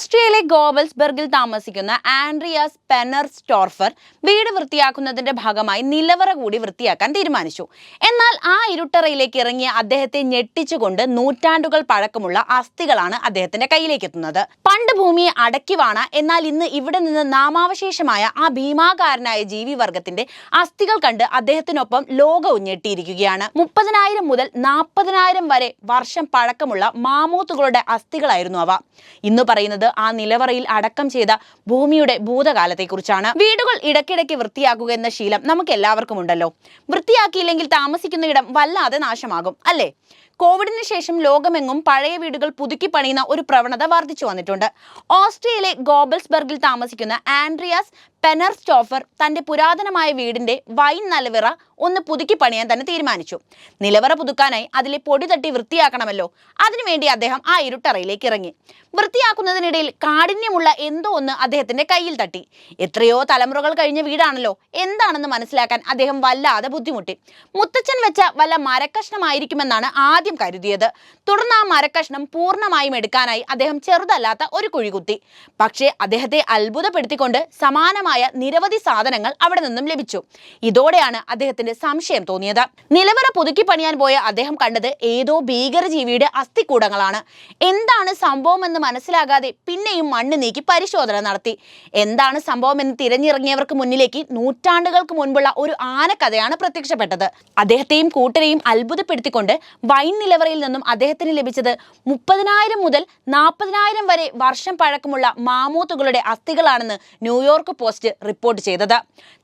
ഓസ്ട്രിയയിലെ ഗോവൽസ്ബർഗിൽ താമസിക്കുന്ന ആൻഡ്രിയാസ് പെനർ സ്റ്റോർഫർ വീട് വൃത്തിയാക്കുന്നതിന്റെ ഭാഗമായി നിലവറ കൂടി വൃത്തിയാക്കാൻ തീരുമാനിച്ചു. എന്നാൽ ആ ഇരുട്ടറയിലേക്ക് ഇറങ്ങിയ അദ്ദേഹത്തെ ഞെട്ടിച്ചുകൊണ്ട് നൂറ്റാണ്ടുകൾ പഴക്കമുള്ള അസ്ഥികളാണ് അദ്ദേഹത്തിന്റെ കയ്യിലേക്ക് എത്തുന്നത് പണ്ട് ഭൂമിയെ അടക്കിവാണ എന്നാൽ ഇന്ന് ഇവിടെ നിന്ന് നാമാവശേഷമായ ആ ഭീമാകാരനായ ജീവിവർഗത്തിന്റെ അസ്ഥികൾ കണ്ട് അദ്ദേഹത്തിനൊപ്പം ലോകവും ഞെട്ടിയിരിക്കുകയാണ്. മുപ്പതിനായിരം മുതൽ നാൽപ്പതിനായിരം വരെ വർഷം പഴക്കമുള്ള മാമൂത്തുകളുടെ അസ്ഥികളായിരുന്നു അവ. ഇന്ന് പറയുന്നത് ആ നിലവറയിൽ അടക്കം ചെയ്ത ഭൂമിയുടെ ഭൂതകാലത്തെക്കുറിച്ചാണ്. വീടുകൾ ഇടയ്ക്കിടയ്ക്ക് വൃത്തിയാക്കുക എന്ന ശീലം നമുക്ക് എല്ലാവർക്കും ഉണ്ടല്ലോ വൃത്തിയാക്കിയില്ലെങ്കിൽ താമസിക്കുന്ന ഇടം വല്ലാതെ നാശമാകും അല്ലേ? കോവിഡിന് ശേഷം ലോകമെങ്ങും പഴയ വീടുകൾ പുതുക്കി പണിയുന്ന ഒരു പ്രവണത വർദ്ധിച്ചു വന്നിട്ടുണ്ട്. ഓസ്ട്രിയയിലെ ഗോബൽസ്ബർഗിൽ താമസിക്കുന്ന ആൻഡ്രിയാസ് പെനർ സ്റ്റോഫർ തന്റെ പുരാതനമായ വീടിന്റെ വൈൻ നിലവറ ഒന്ന് പുതുക്കി പണിയാൻ തന്നെ തീരുമാനിച്ചു. നിലവറ പുതുക്കാനായി അതിലെ പൊടി തട്ടി വൃത്തിയാക്കണമല്ലോ. അതിനുവേണ്ടി അദ്ദേഹം ആ ഇരുട്ടറയിലേക്ക് ഇറങ്ങി. വൃത്തിയാക്കുന്നതിനിടയിൽ കാഠിന്യമുള്ള എന്തോ ഒന്ന് അദ്ദേഹത്തിന്റെ കയ്യിൽ തട്ടി. എത്രയോ തലമുറകൾ കഴിഞ്ഞ വീടാണല്ലോ. എന്താണെന്ന് മനസ്സിലാക്കാൻ അദ്ദേഹം വല്ലാതെ ബുദ്ധിമുട്ടി. മുത്തച്ഛൻ വെച്ച വല്ല മരക്കഷ്ണമായിരിക്കുമെന്നാണ് ആദ്യം കരുതിയത്. തുടർന്ന് ആ മരക്കഷ്ണം പൂർണമായും എടുക്കാനായി അദ്ദേഹം ചെറുതല്ലാത്ത ഒരു കുഴി കുത്തി പക്ഷേ അദ്ദേഹത്തെ അത്ഭുതപ്പെടുത്തിക്കൊണ്ട് സമാനമായ നിരവധി സാധനങ്ങൾ അവിടെ നിന്നും ലഭിച്ചു. ഇതോടെയാണ് അദ്ദേഹത്തിന്റെ സംശയം തോന്നിയത്. നിലവറ പുതുക്കി പണിയാൻ പോയ അദ്ദേഹം കണ്ടത് ഏതോ ഭീകരജീവിയുടെ അസ്ഥിക്കൂടങ്ങളാണ്. എന്താണ് സംഭവമെന്ന് മനസ്സിലാകാതെ പിന്നെയും മണ്ണ് നീക്കി പരിശോധന നടത്തി. എന്താണ് സംഭവമെന്ന് തിരഞ്ഞിറങ്ങിയവർക്ക് മുന്നിലേക്ക് നൂറ്റാണ്ടുകൾക്ക് മുൻപുള്ള ഒരു ആനക്കഥയാണ് പ്രത്യക്ഷപ്പെട്ടത്. അദ്ദേഹത്തെയും കൂട്ടരെയും അത്ഭുതപ്പെടുത്തിക്കൊണ്ട് വൈൻ നിലവറയിൽ നിന്നും അദ്ദേഹത്തിന് ലഭിച്ചത് മുപ്പതിനായിരം മുതൽ നാൽപ്പതിനായിരം വരെ വർഷം പഴക്കമുള്ള മാമൂത്തുകളുടെ അസ്ഥികളാണെന്ന് ന്യൂയോർക്ക് പോസ്റ്റ് റിപ്പോർട്ട് ചെയ്തത്.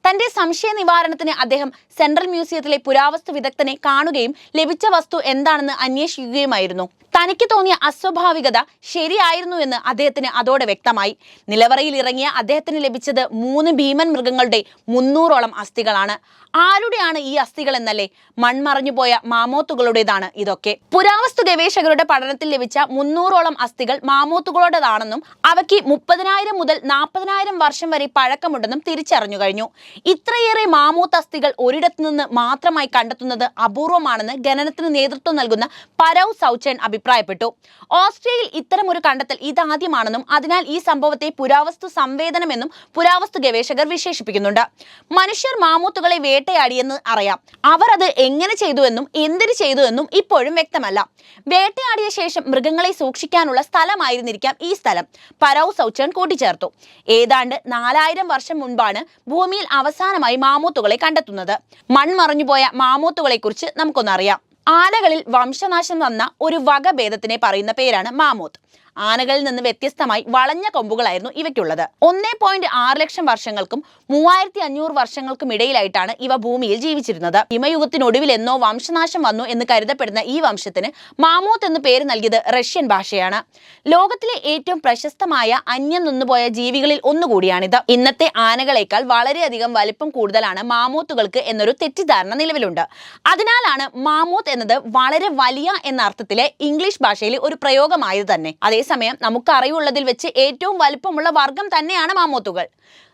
തന്റെ സംശയ നിവാരണത്തിന് അദ്ദേഹം സെൻട്രൽ മ്യൂസിയത്തിലെ പുരാവസ്തു വിദഗ്ധനെ കാണുകയും ലഭിച്ച വസ്തു എന്താണെന്ന് അന്വേഷിക്കുകയുമായിരുന്നു. തനിക്ക് തോന്നിയ അസ്വാഭാവികത ശരിയായിരുന്നു എന്ന് അദ്ദേഹത്തിന് അതോടെ വ്യക്തമായി. നിലവറയിൽ ഇറങ്ങിയ അദ്ദേഹത്തിന് ലഭിച്ചത് മൂന്ന് ഭീമൻ മൃഗങ്ങളുടെ മുന്നൂറോളം അസ്ഥികളാണ്. ആരുടെയാണ് ഈ അസ്ഥികൾ എന്നല്ലേ മൺമറഞ്ഞു പോയ മാമോത്തുകളുടേതാണ് ഇതൊക്കെ. പുരാവസ്തു ഗവേഷകരുടെ പഠനത്തിൽ ലഭിച്ച മുന്നൂറോളം അസ്ഥികൾ മാമോത്തുകളുടേതാണെന്നും അവയ്ക്ക് മുപ്പതിനായിരം മുതൽ നാൽപ്പതിനായിരം വർഷം വരെ പഴക്കമുണ്ടെന്നും തിരിച്ചറിഞ്ഞു കഴിഞ്ഞു. ഇത്രയേറെ മാമൂത്ത് അസ്ഥികൾ ഒരിടത്തു നിന്ന് മാത്രമായി കണ്ടെത്തുന്നത് അപൂർവമാണെന്ന് ഖനനത്തിന് നേതൃത്വം നൽകുന്ന പരവ് സൗച്ചൻ അഭിപ്രായപ്പെട്ടു. ഓസ്ട്രിയയിൽ ഇത്തരമൊരു കണ്ടെത്തൽ ഇതാദ്യമാണെന്നും അതിനാൽ ഈ സംഭവത്തെ പുരാവസ്തു സംവേദനമെന്നും പുരാവസ്തു ഗവേഷകർ വിശേഷിപ്പിക്കുന്നുണ്ട്. മനുഷ്യർ മാമൂത്തുകളെ വേട്ടയാടിയെന്ന് അറിയാം. അവർ അത് എങ്ങനെ ചെയ്തുവെന്നും എന്തിനു ചെയ്തുവെന്നും ഇപ്പോഴും വ്യക്തമല്ല. വേട്ടയാടിയ ശേഷം മൃഗങ്ങളെ സൂക്ഷിക്കാനുള്ള സ്ഥലമായിരുന്നിരിക്കാം ഈ സ്ഥലം. പരവ് സൗച്ചൻ കൂട്ടിച്ചേർത്തു. ഏതാണ്ട് നാലായിരം വർഷം മുൻപാണ് ഭൂമിയിൽ അവസാനമായി മാമൂത്തുകളെ കണ്ടെത്തുന്നത്. മൺമറഞ്ഞുപോയ മാമൂത്തുകളെ കുറിച്ച് നമുക്കൊന്നറിയാം. ആനകളിൽ വംശനാശം വന്ന ഒരു വകഭേദത്തിനെ പറയുന്ന പേരാണ് മാമൂത്ത്. ആനകളിൽ നിന്ന് വ്യത്യസ്തമായി വളഞ്ഞ കൊമ്പുകളായിരുന്നു ഇവയ്ക്കുള്ളത്. ഒന്നേ പോയിന്റ് ആറ് ലക്ഷം വർഷങ്ങൾക്കും മൂവായിരത്തി അഞ്ഞൂറ് വർഷങ്ങൾക്കും ഇടയിലായിട്ടാണ് ഇവ ഭൂമിയിൽ ജീവിച്ചിരുന്നത്. ഹിമയുഗത്തിനൊടുവിൽ എന്നോ വംശനാശം വന്നു എന്ന് കരുതപ്പെടുന്ന ഈ വംശത്തിന് മാമൂത്ത് എന്ന് പേര് നൽകിയത് റഷ്യൻ ഭാഷയാണ്. ലോകത്തിലെ ഏറ്റവും പ്രശസ്തമായ അന്യം നിന്നുപോയ ജീവികളിൽ ഒന്നുകൂടിയാണിത്. ഇന്നത്തെ ആനകളെക്കാൾ വളരെയധികം വലിപ്പം കൂടുതലാണ് മാമൂത്തുകൾക്ക് എന്നൊരു തെറ്റിദ്ധാരണ നിലവിലുണ്ട്. അതിനാലാണ് മാമൂത്ത് എന്നത് വളരെ വലിയ എന്ന അർത്ഥത്തിലെ ഇംഗ്ലീഷ് ഭാഷയിലെ ഒരു പ്രയോഗമായത് തന്നെ. അതേസമയം നമുക്ക് അറിവുള്ളതിൽ വെച്ച് ഏറ്റവും വലുപ്പമുള്ള വർഗം തന്നെയാണ് മാമൂത്തുകൾ.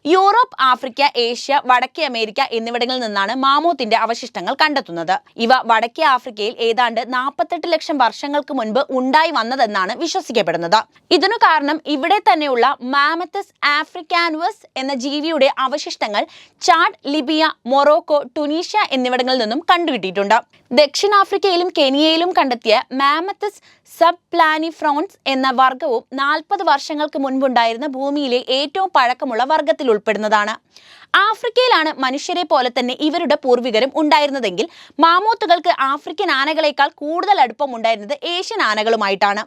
യൂറോപ്പ് ആഫ്രിക്ക ഏഷ്യ വടക്കേ അമേരിക്ക എന്നിവിടങ്ങളിൽ നിന്നാണ് മാമൂത്തിന്റെ അവശിഷ്ടങ്ങൾ കണ്ടെത്തുന്നത്. ഇവ വടക്കേ ആഫ്രിക്കയിൽ ഏതാണ്ട് നാൽപ്പത്തെട്ട് ലക്ഷം വർഷങ്ങൾക്ക് മുൻപ് ഉണ്ടായി വന്നതെന്നാണ് വിശ്വസിക്കപ്പെടുന്നത്. ഇതിനു കാരണം ഇവിടെ തന്നെയുള്ള മാമത്തസ് ആഫ്രിക്കാനുവസ് എന്ന ജീവിയുടെ അവശിഷ്ടങ്ങൾ ചാഡ് ലിബിയ മൊറോക്കോ ടുനീഷ്യ എന്നിവിടങ്ങളിൽ നിന്നും കണ്ടുകിട്ടിയിട്ടുണ്ട്. ദക്ഷിണാഫ്രിക്കയിലും കെനിയയിലും കണ്ടെത്തിയ മാമത്തസ് സബ് പ്ലാനിഫ്രോൺസ് എന്ന വർഗവും നാൽപ്പത് വർഷങ്ങൾക്ക് മുൻപുണ്ടായിരുന്ന ഭൂമിയിലെ ഏറ്റവും പഴക്കമുള്ള വർഗത്തിൽ ഉൾപ്പെടുന്നതാണ്. ആഫ്രിക്കയിലാണ് മനുഷ്യരെ പോലെ തന്നെ ഇവരുടെ പൂർവികരും ഉണ്ടായിരുന്നതെങ്കിൽ മാമൂത്തുകൾക്ക് ആഫ്രിക്കൻ ആനകളെക്കാൾ കൂടുതൽ അടുപ്പം ഉണ്ടായിരുന്നത് ഏഷ്യൻ ആനകളുമായിട്ടാണ്.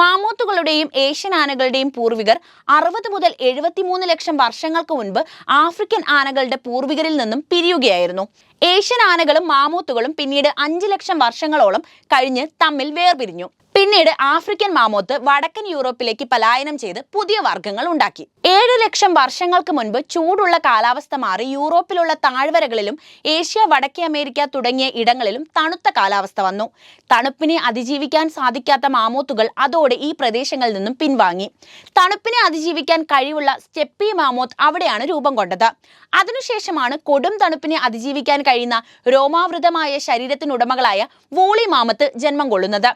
മാമൂത്തുകളുടെയും ഏഷ്യൻ ആനകളുടെയും പൂർവികർ അറുപത് മുതൽ എഴുപത്തിമൂന്ന് ലക്ഷം വർഷങ്ങൾക്ക് മുൻപ് ആഫ്രിക്കൻ ആനകളുടെ പൂർവികരിൽ നിന്നും പിരിയുകയായിരുന്നു. ഏഷ്യൻ ആനകളും മാമൂത്തുകളും പിന്നീട് അഞ്ച് ലക്ഷം വർഷങ്ങളോളം കഴിഞ്ഞ് തമ്മിൽ വേർപിരിഞ്ഞു. പിന്നീട് ആഫ്രിക്കൻ മാമോത്ത് വടക്കൻ യൂറോപ്പിലേക്ക് പലായനം ചെയ്ത് പുതിയ വർഗങ്ങൾ ഉണ്ടാക്കി. ഏഴ് ലക്ഷം വർഷങ്ങൾക്ക് മുൻപ് ചൂടുള്ള കാലാവസ്ഥ മാറി യൂറോപ്പിലുള്ള താഴ്വരകളിലും ഏഷ്യ വടക്കേ അമേരിക്ക തുടങ്ങിയ ഇടങ്ങളിലും തണുത്ത കാലാവസ്ഥ വന്നു. തണുപ്പിനെ അതിജീവിക്കാൻ സാധിക്കാത്ത മാമോത്തുകൾ അതോടെ ഈ പ്രദേശങ്ങളിൽ നിന്നും പിൻവാങ്ങി. തണുപ്പിനെ അതിജീവിക്കാൻ കഴിവുള്ള സ്റ്റെപ്പി മാമോത്ത് അവിടെയാണ് രൂപം കൊണ്ടത്. അതിനുശേഷമാണ് കൊടും തണുപ്പിനെ അതിജീവിക്കാൻ കഴിയുന്ന രോമാവൃതമായ ശരീരത്തിനുടമകളായ വൂളി മാമത്ത് ജന്മം കൊള്ളുന്നത്.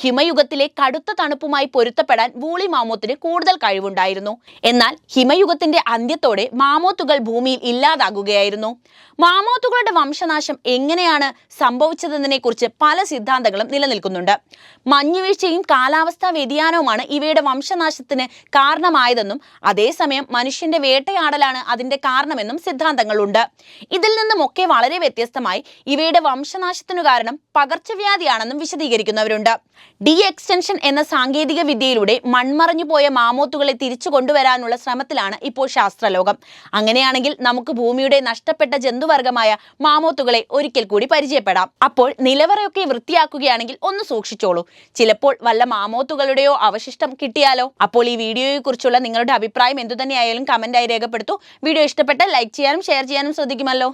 ഹിമയുഗത്തിലെ കടുത്ത തണുപ്പുമായി പൊരുത്തപ്പെടാൻ വൂളി മാമോത്തിന് കൂടുതൽ കഴിവുണ്ടായിരുന്നു. എന്നാൽ ഹിമയുഗത്തിന്റെ അന്ത്യത്തോടെ മാമോത്തുകൾ ഭൂമിയിൽ ഇല്ലാതാകുകയായിരുന്നു. മാമോത്തുകളുടെ വംശനാശം എങ്ങനെയാണ് സംഭവിച്ചതെന്നതിനെക്കുറിച്ച് പല സിദ്ധാന്തങ്ങളും നിലനിൽക്കുന്നുണ്ട്. മഞ്ഞുവീഴ്ചയും കാലാവസ്ഥാ വ്യതിയാനവുമാണ് ഇവയുടെ വംശനാശത്തിന് കാരണമായതെന്നും അതേസമയം മനുഷ്യന്റെ വേട്ടയാടലാണ് അതിന്റെ കാരണമെന്നും സിദ്ധാന്തങ്ങളുണ്ട്. ഇതിൽ നിന്നുമൊക്കെ വളരെ വ്യത്യസ്തമായി ഇവയുടെ വംശനാശത്തിനു കാരണം പകർച്ചവ്യാധിയാണെന്നും വിശദീകരിക്കുന്നവരുണ്ട്. ഡി എക്സ്റ്റൻഷൻ എന്ന സാങ്കേതിക വിദ്യയിലൂടെ മൺമറഞ്ഞു പോയ മാമോത്തുകളെ തിരിച്ചു കൊണ്ടുവരാനുള്ള ശ്രമത്തിലാണ് ഇപ്പോൾ ശാസ്ത്രലോകം. അങ്ങനെയാണെങ്കിൽ നമുക്ക് ഭൂമിയുടെ നഷ്ടപ്പെട്ട ജന്തുവർഗമായ മാമോത്തുകളെ ഒരിക്കൽ കൂടി പരിചയപ്പെടാം. അപ്പോൾ നിലവറയൊക്കെ വൃത്തിയാക്കുകയാണെങ്കിൽ ഒന്ന് സൂക്ഷിച്ചോളൂ. ചിലപ്പോൾ വല്ല മാമോത്തുകളുടെയോ അവശിഷ്ടം കിട്ടിയാലോ? അപ്പോൾ ഈ വീഡിയോയെക്കുറിച്ചുള്ള നിങ്ങളുടെ അഭിപ്രായം എന്തുതന്നെയായാലും കമന്റായി രേഖപ്പെടുത്തൂ. വീഡിയോ ഇഷ്ടപ്പെട്ട ലൈക്ക് ചെയ്യാനും ഷെയർ ചെയ്യാനും ശ്രദ്ധിക്കുമല്ലോ.